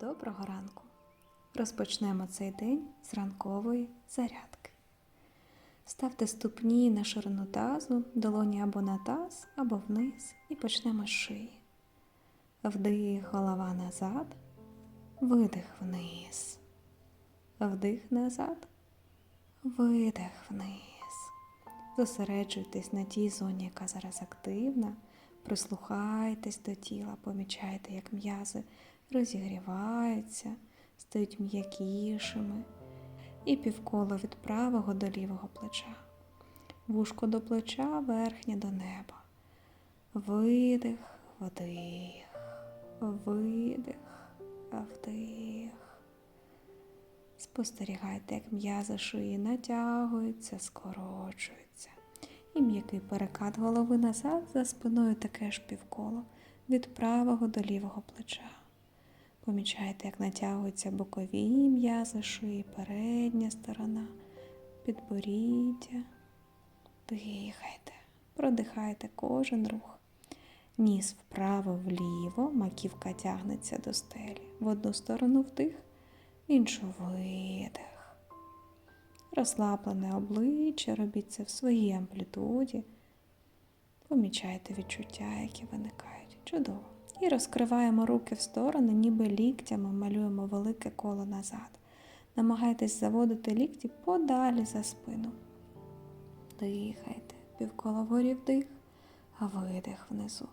Доброго ранку! Розпочнемо цей день з ранкової зарядки. Ставте ступні на ширину тазу, долоні або на таз, або вниз і почнемо з шиї. Вдих, голова назад, видих вниз. Вдих назад, видих вниз. Зосереджуйтесь на тій зоні, яка зараз активна. Прислухайтесь до тіла, помічайте, як м'язи розігріваються, стають м'якішими. І півколо від правого до лівого плеча. Вушко до плеча, верхнє до неба. Видих, вдих, видих, вдих. Спостерігайте, як м'язи шиї натягуються, скорочуються. І м'який перекат голови назад за спиною таке ж півколо від правого до лівого плеча. Помічайте, як натягуються бокові м'язи шиї, передня сторона, підборіддя. Дихайте, продихайте кожен рух. Ніс вправо-вліво, маківка тягнеться до стелі. В одну сторону вдих, іншу видих. Розслаблене обличчя, робіть це в своїй амплітуді. Помічайте відчуття, які виникають. Чудово. І розкриваємо руки в сторони, ніби ліктями малюємо велике коло назад. Намагайтесь заводити лікті подалі за спину. Дихайте, півколо вгорі вдих, а видих внизу.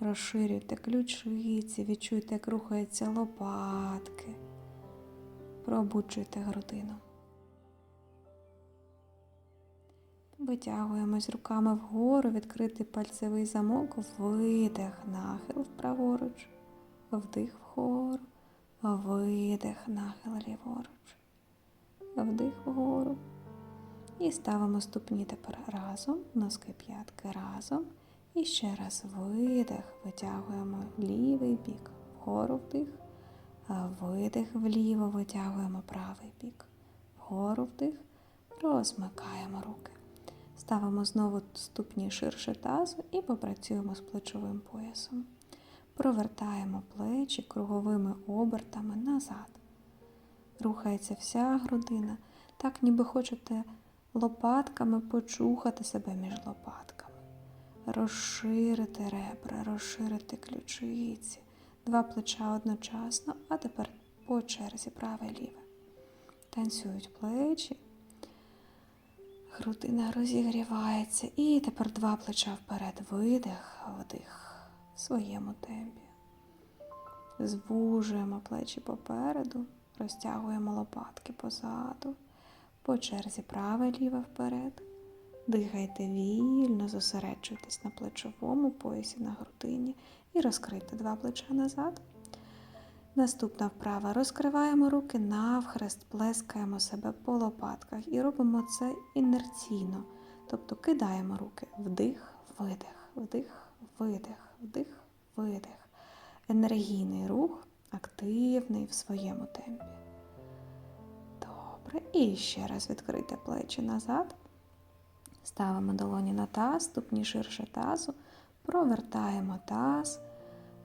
Розширюйте ключиці, відчуйте, як рухаються лопатки. Пробуджуйте грудину. Витягуємось руками вгору, відкритий пальцевий замок, видих, нахил праворуч, вдих вгору, видих, нахил ліворуч, вдих вгору. І ставимо ступні тепер разом, носки п'ятки разом. І ще раз видих, витягуємо лівий бік, вгору вдих, видих вліво, витягуємо правий бік, вгору вдих, розмикаємо руки. Ставимо знову ступні ширше тазу і попрацюємо з плечовим поясом. Провертаємо плечі круговими обертами назад. Рухається вся грудина, так ніби хочете лопатками почухати себе між лопатками. Розширити ребра, розширити ключиці, два плеча одночасно, а тепер по черзі праве ліве. Танцюють плечі. Грудина розігрівається. І тепер два плеча вперед. Видих, вдих в своєму темпі. Звужуємо плечі попереду, розтягуємо лопатки позаду. По черзі праве ліве вперед. Дихайте вільно, зосереджуйтесь на плечовому поясі на грудині і розкрийте два плеча назад. Наступна вправа. Розкриваємо руки навхрест, плескаємо себе по лопатках і робимо це інерційно. Тобто кидаємо руки вдих, видих, вдих, видих, вдих, видих. Енергійний рух, активний в своєму темпі. Добре. І ще раз відкрийте плечі назад. Ставимо долоні на таз, ступні ширше тазу, провертаємо таз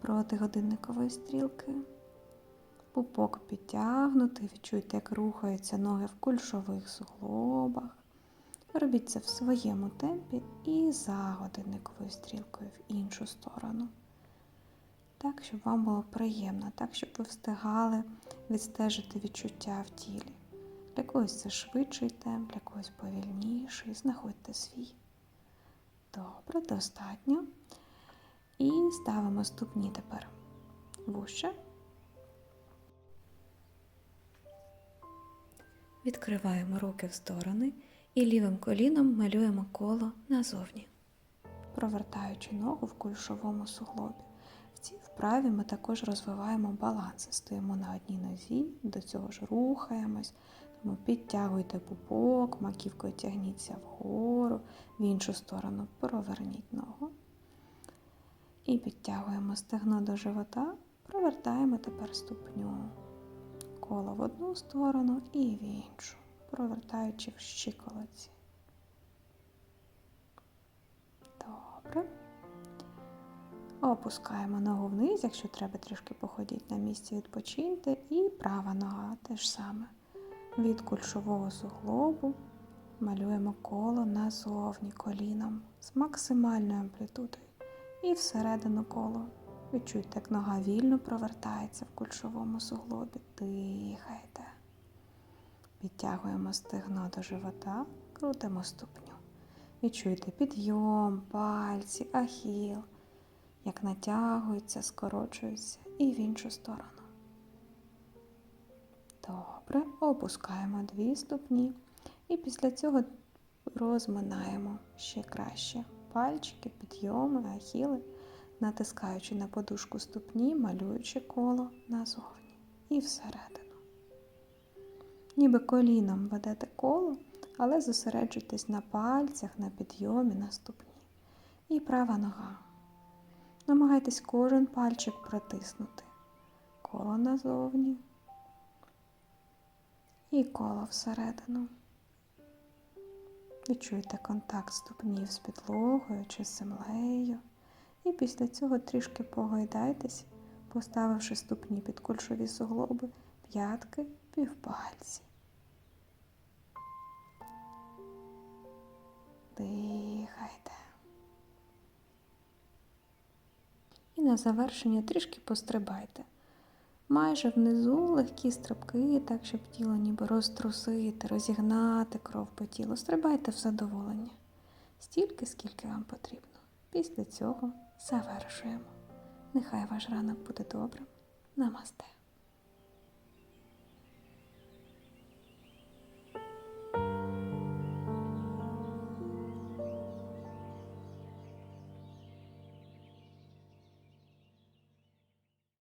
проти годинникової стрілки. Пупок підтягнутий, відчуйте, як рухаються ноги в кульшових суглобах. Робіть це в своєму темпі і за годинниковою стрілкою в іншу сторону. Так, щоб вам було приємно, так, щоб ви встигали відстежити відчуття в тілі. Для когось це швидший темп, для когось повільніший. Знаходьте свій. Добре, достатньо. І ставимо ступні тепер вуще. Відкриваємо руки в сторони і лівим коліном малюємо коло назовні, провертаючи ногу в кульшовому суглобі. В цій вправі ми також розвиваємо баланс. Стоїмо на одній нозі, до цього ж рухаємось, тому підтягуйте пупок, маківкою тягніться вгору, в іншу сторону проверніть ногу. І підтягуємо стегно до живота, провертаємо тепер ступню коло в одну сторону і в іншу, провертаючи в щиколиці. Добре. Опускаємо ногу вниз, якщо треба трішки походіть на місці, відпочиньте. І права нога теж саме. Від кульшового суглобу малюємо коло назовні коліном з максимальною амплітудою. І всередину коло. Відчуйте, як нога вільно провертається в кульшовому суглобі. Дихайте. Підтягуємо стегно до живота, крутимо ступню. Відчуйте підйом, пальці, ахіл, як натягуються, скорочуються і в іншу сторону. Добре, опускаємо дві ступні і після цього розминаємо ще краще пальчики, підйоми, ахіли, натискаючи на подушку ступні, малюючи коло назовні і всередину. Ніби коліном ведете коло, але зосереджуйтесь на пальцях, на підйомі, на ступні. І права нога. Намагайтесь кожен пальчик протиснути. Коло назовні. І коло всередину. Відчуйте контакт ступнів з підлогою чи з землею. І після цього трішки погойдайтесь, поставивши ступні під кульшові суглоби, п'ятки, півпальці. Дихайте. І на завершення трішки пострибайте. Майже внизу легкі стрибки, так щоб тіло ніби розтрусити, розігнати кров по тілу. Стрибайте в задоволення. Стільки, скільки вам потрібно. Після цього завершуємо. Нехай ваш ранок буде добрим. Намасте.